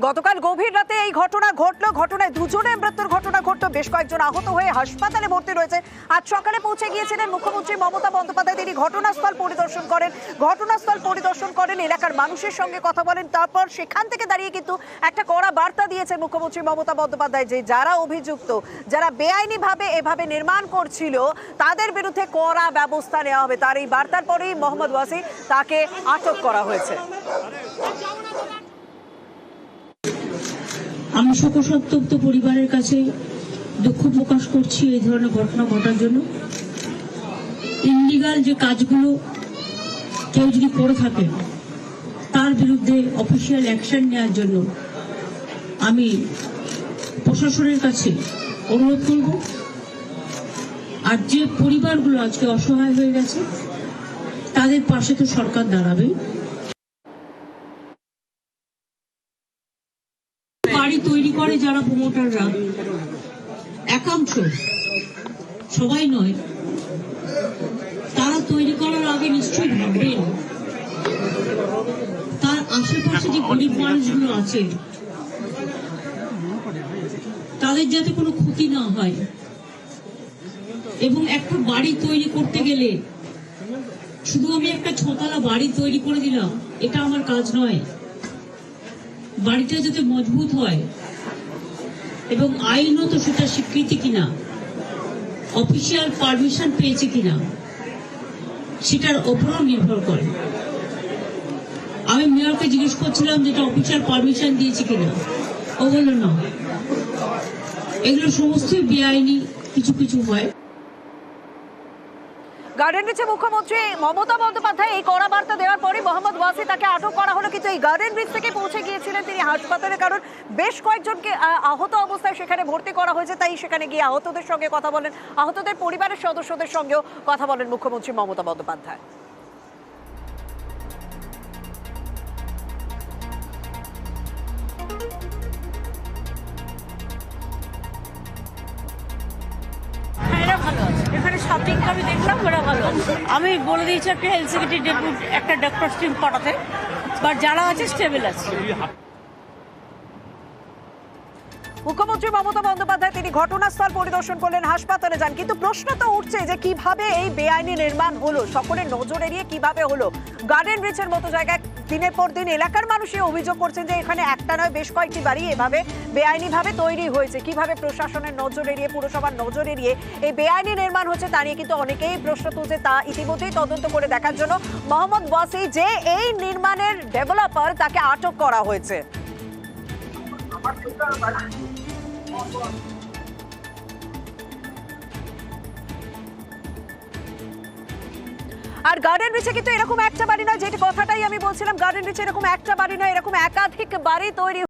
গতকাল গভীর রাতে এই ঘটনা ঘটলো। ঘটনায় দুজনের মৃত্যুর ঘটনা ঘটলো। বেশ কয়েকজন আহত হয়ে হাসপাতালে ভর্তি রয়েছে। আজ সকালে পৌঁছে গিয়েছিলেন মুখ্যমন্ত্রী মমতা বন্দ্যোপাধ্যায়। তিনি ঘটনাস্থল পরিদর্শন করেন। ঘটনাস্থল পরিদর্শন করেন, এলাকার মানুষের সঙ্গে কথা বলেন। তারপর সেখান থেকে দাঁড়িয়ে কিন্তু একটা কড়া বার্তা দিয়েছেন মুখ্যমন্ত্রী মমতা বন্দ্যোপাধ্যায় যে, যারা অভিযুক্ত, যারা বেআইনিভাবে এভাবে নির্মাণ করছিল, তাদের বিরুদ্ধে কড়া ব্যবস্থা নেওয়া হবে। তার এই বার্তার পরেই মোহাম্মদ ওয়াসি তাকে আটক করা হয়েছে। আমি শোকসন্তপ্ত পরিবারের কাছে দুঃখ প্রকাশ করছি এই ধরনের ঘটনা ঘটার জন্য। ইনলিগাল যে কাজগুলো কেউ যদি করে থাকে তার বিরুদ্ধে অফিসিয়াল অ্যাকশন নেওয়ার জন্য আমি প্রশাসনের কাছে অনুরোধ করব। আর যে পরিবারগুলো আজকে অসহায় হয়ে গেছে, তাদের পাশে তো সরকার দাঁড়াবে। বাড়ি তৈরি করে যারা প্রমোটাররা একাংশ, সবাই নয়, তারা তৈরি করার আগে নিশ্চয়ই ভাববেন, তার আশেপাশে যে গরিব মানুষগুলো আছে, তাদের যাতে কোনো ক্ষতি না হয়, এবং একটা বাড়ি তৈরি করতে গেলে শুধু আমি একটা ছতলা বাড়ি তৈরি করে দিলাম, এটা আমার কাজ নয়। বাড়িটা যাতে মজবুত হয় এবং আইনত সেটা স্বীকৃতি কিনা অফিসিয়াল পারমিশন পেয়েছে কিনা, সেটার ওপরও নির্ভর করে। আমি মেয়রকে জিজ্ঞেস করছিলাম যেটা অফিসিয়াল পারমিশন দিয়েছে কিনা। ও বলল, না। এগুলো সমস্তই বেআইনি, কিছু কিছু হয়। গার্ডেন ব্রিজে মুখ্যমন্ত্রী মমতা বন্দ্যোপাধ্যায়, এই কড়া বার্তা দেওয়ার পরে মোহাম্মদ ওয়াসি তাকে আটক করা হলো কিন্তু এই গার্ডেন ব্রিজ থেকে পৌঁছে গিয়েছিলেন তিনি হাসপাতালে কারণ বেশ কয়েকজনকে আহ, আহত অবস্থায় সেখানে ভর্তি করা হয়েছে তাই সেখানে গিয়ে আহতদের সঙ্গে কথা বলেন আহতদের পরিবারের সদস্যদের সঙ্গেও কথা বলেন মুখ্যমন্ত্রী মমতা বন্দ্যোপাধ্যায়। এখানে সব দিকটা আমি দেখলাম, ওরা ভালো আমি বলে দিয়েছি একটা হেলথ সেক্রেটারি ডেপুট একটা ডক্টর টিম পাঠাতে। বাট যারা আছে স্টেবল আছে। মুখ্যমন্ত্রী মমতা বন্দ্যোপাধ্যায় তিনি ঘটনাস্থল পরিদর্শন করলেন, হাসপাতালে যান। কিন্তু প্রশ্ন তো উঠছে যে কীভাবে এই বেআইনি নির্মাণ হলো? সকলের নজর এড়িয়ে কীভাবে হলো? গার্ডেন ব্রিজের মতো জায়গায় দিনের পর দিন এলাকার মানুষই অভিযোগ করছেন যে এখানে একটা নয়, বেশ কয়েকটি বাড়ি এভাবে বেআইনিভাবে তৈরি হয়েছে। কীভাবে প্রশাসনের নজর এড়িয়ে, পুরসভার নজর এড়িয়ে এই বেআইনি নির্মাণ হচ্ছে তা নিয়ে কিন্তু অনেকেই প্রশ্ন তুলছে। তা ইতিমধ্যেই তদন্ত করে দেখার জন্য মোহাম্মদ ওয়াসি যে এই নির্মাণের ডেভেলপার তাকে আটক করা হয়েছে। আর গার্ডেন রিচে কিন্তু এরকম একটা বাড়ি নয়, যেটি কথাটাই আমি বলছিলাম গার্ডেন রিচে এরকম একটা বাড়ি নয়, এরকম একাধিক বাড়ি তৈরি